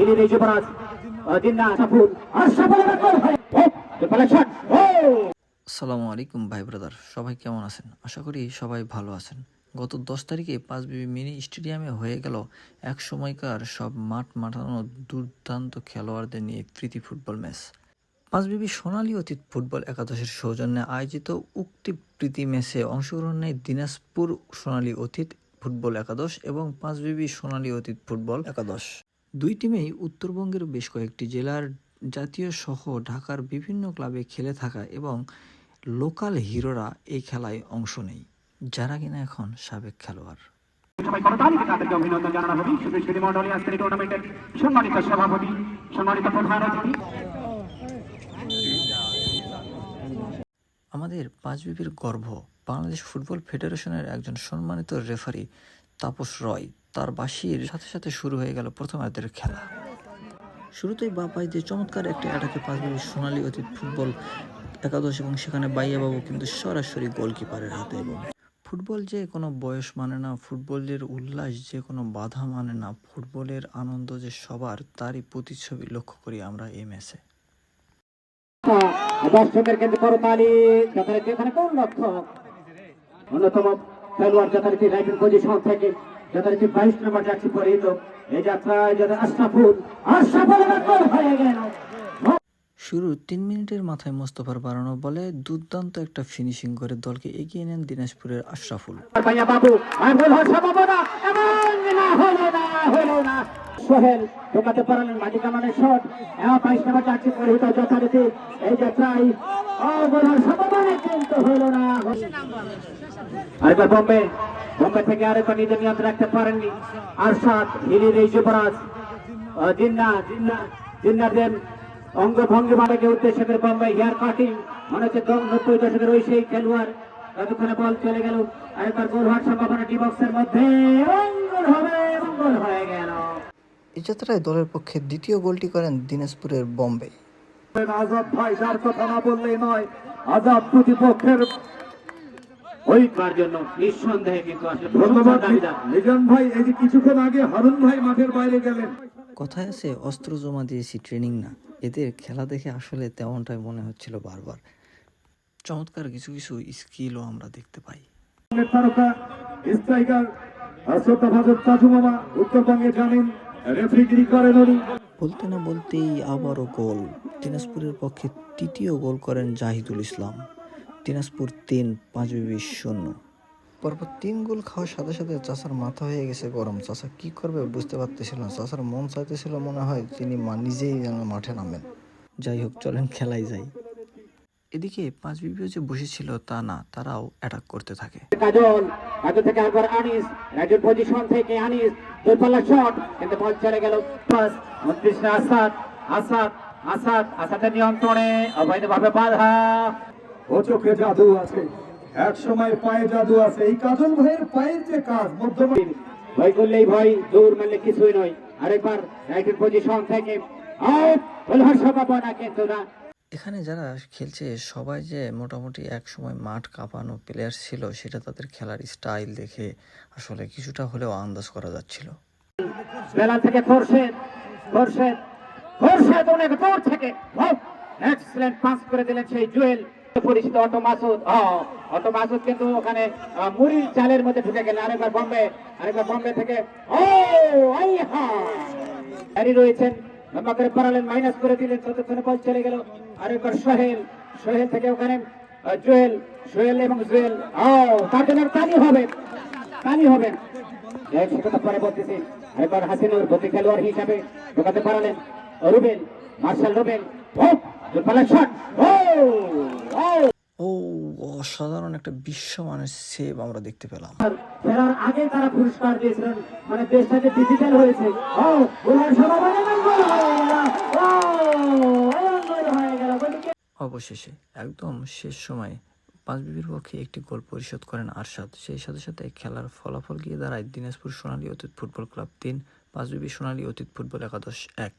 এই যুবরাজ জিন্না সাফুল বলে শট ও আসসালামু আলাইকুম ভাই ব্রাদার, সবাই কেমন আছেন? আশা করি সবাই ভালো আছেন। গত দশ তারিখে পাঁচ বিবি মিনি স্টেডিয়ামে হয়ে গেল এক সময়কার সব মাঠ মাঠানো দুর্দান্ত খেলোয়াড়দের নিয়ে প্রীতি ফুটবল ম্যাচ। পাঁচ বিবি সোনালী অতীত ফুটবল একাদশের সৌজন্যে আয়োজিত উক্তি প্রীতি ম্যাচে অংশগ্রহণ নেয় দিনাজপুর সোনালী অতীত ফুটবল একাদশ এবং পাঁচ বিবি সোনালী অতীত ফুটবল একাদশ। দুই টিমেই উত্তরবঙ্গের বেশ কয়েকটি জেলার জাতীয় সহ ঢাকার বিভিন্ন ক্লাবে খেলে থাকা এবং লোকাল হিরোরা এই খেলায় অংশ নেয় যারা কিনা এখন সাবেক খেলোয়াড়। সবাই করতালিতে তাদেরকে অভিনন্দন জানানো হবে। মন্ডলী আজকের টুর্নামেন্টের সম্মানিত সভাপতি সম্মানিত প্রধান অতিথি। আমাদের পাঁচ বিবির গর্ব বাংলাদেশ ফুটবল ফেডারেশনের একজন সম্মানিত রেফারি তাপস রয়, তার বাসির সাথে সাথে শুরু হয়ে গেল প্রথমার্ধের খেলা। শুরুতেই বাপাই দিয়ে চমৎকার একটি অ্যাটাকে পাঁচ বিবির সোনালী অতীত ফুটবল একাদশ এবং সেখানে বাইয়া বাবু কিন্তু সরাসরি গোলকিপারের হাতে এবং ফুটবল যে কোনো বয়স মানে না ফুটবলের উল্লাস যে কোনো বাধা মানে না ফুটবলের আনন্দ যে সবার, তারই প্রতিচ্ছবি লক্ষ্য করি আমরা এই ম্যাচে দর্শকের কেন্দ্রে করতালি, যথারীতি এখানে কোন লক্ষ্য অন্যতম খেলোয়াড় যথারীতি রাইটিং পজিশন থেকে। যথারীতি বাইশ নম্বর যাচ্ছি পরিহিত এই যাত্রায় যথা আশরাফুল। আশরাফুল গোল হয়ে গেল। শুরুর তিন মিনিটের মাথায় মোস্তফার বাড়ানো বলে দুর্দান্ত একটা ফিনিশিং করে দলকে এগিয়ে নেন দিনাজপুরের আশরাফুল। বাবু সোহেল ঢোকাতে পারলেন মাটি কামানের শট। এমন বাইশ নম্বর যাচ্ছি পরিহিত যথারীতি। এই যাত্রায় ও সম্ভাবনা কিন্তু হলো না। আরেকবার বম্বে বম্বে থেকে আরেকবার নিজের নিয়ন্ত্রণ রাখতে পারেননি। আরশাদ হিলির এই যুবরাজ জিন্না জিন্না জিন্নার দেন অঙ্গ ভঙ্গি মাটাকে উদ্দেশ্য করে বম্বে হেয়ার কাটিং। মনে হচ্ছে নব্বই দশকের ওই সেই খেলোয়াড়। ততক্ষণে বল চলে গেল। আরেকবার গোল হওয়ার সম্ভাবনা ডি বক্সের মধ্যে। গোল হবে এবং গোল হয়ে গেল। এই যাত্রায় দলের পক্ষে দ্বিতীয় গোলটি করেন দিনাজপুরের বম্বে। আজাদ ভাই যার কথা না বললেই নয় আজাদ প্রতিপক্ষের ওইবার জন্য নিঃসন্দেহে কিন্তু ধন্যবাদ দাবিদার। ভাই এই যে কিছুক্ষণ আগে হারুন ভাই মাঠের বাইরে গেলেন। কথায় আছে অস্ত্র জমা দিয়েছি ট্রেনিং না। এদের খেলা দেখে আসলে তেমনটাই মনে হচ্ছিল বারবার। চমৎকার কিছু কিছু স্কিলও আমরা দেখতে পাই। তারকা স্ট্রাইকার শ্রদ্ধা ভাজত চাচু মামা উত্তরবঙ্গে জানেন রেফ্রিগিরি করেন উনি। বলতে না বলতেই আবারও গোল দিনাজপুরের পক্ষে তৃতীয় গোল করেন জাহিদুল ইসলাম। দিনাজপুর তিন পাঁচ বিশ শূন্য। পরপর তিন গোল খাওয়ার সাথে সাথে চাষার মাথা হয়ে গেছে গরম। চাষা কি করবে বুঝতে পারতেছিল না। চাষার মন চাইতেছিল মনে হয় তিনি মা- নিজেই যেন মাঠে নামেন। যাই হোক চলেন খেলাই যাই। এদিকে পাঁচ বিবিও যে বসেছিল তা না তারাও অ্যাটাক করতে থাকে। কাজল কাজল থেকে একবার আনিস রাজুর পজিশন থেকে আনিস দূরপাল্লা শট কিন্তু বল চলে গেল পাস উনত্রিশ আসাদ আসাদ আসাদ আসাদের নিয়ন্ত্রণে অবৈধভাবে বাধা। ও চোখে জাদু আছে? এক সময় পায়ে জাদু আছে। এই কাজল ভাইয়ের পায়ের যে কাজ মধ্যম ভয় করলেই ভয় দৌড় মারলে কিছুই নয়। আরেকবার রাইটের পজিশন থেকে আউট কিন্তু না। এখানে যারা খেলছে সবাই যে মোটামুটি এক সময় মাঠ কাঁপানো প্লেয়ার ছিল সেটা তাদের খেলার স্টাইল দেখে আসলে কিছুটা হলেও আন্দাজ করা যাচ্ছিল। বেলা থেকে খোরশেদ খোরশেদ খোরশেদ অনেক দূর থেকে। এক্সেলেন্ট পাস করে দিলেন সেই জুয়েল। পরিচিত অটো মাসুদ। অটো মাসুদ কিন্তু ওখানে মুড়ির চালের মধ্যে ঢুকে গেলেন আরেকবার বম্বে আরেকবার বম্বে থেকে রয়েছেন, লম্বা করে পারালেন মাইনাস করে দিলেন বল চলে গেল। আরেকবার সোহেল সোহেল থেকে ওখানে জুয়েল, সোহেল এবং জুয়েল। ও, তার জন্য তালি হবে তালি হবে। সেকেন্ড পরে বলতেছি। একবার হাসিনুর গতি খেলোয়াড় হিসাবে ঢোকাতে পারলেন। রুবেল, মার্শাল রুবেল ও শট ও অসাধারণ একটা বিশ্বমানের সেভ আমরা দেখতে পেলাম। ফেরার আগে তারা পুরস্কার দিয়েছিলেন মানে দেশটা যে ডিজিটাল হয়েছে। ও হয়ে হয়ে অবশেষে একদম শেষ সময়ে পাঁচ বিবির পক্ষে একটি গোল পরিশোধ করেন আরশাদ। সেই সাথে সাথে খেলার ফলাফল গিয়ে দাঁড়ায় দিনাজপুর সোনালী অতীত ফুটবল ক্লাব তিন পাঁচ বিবি সোনালী অতীত ফুটবল একাদশ এক।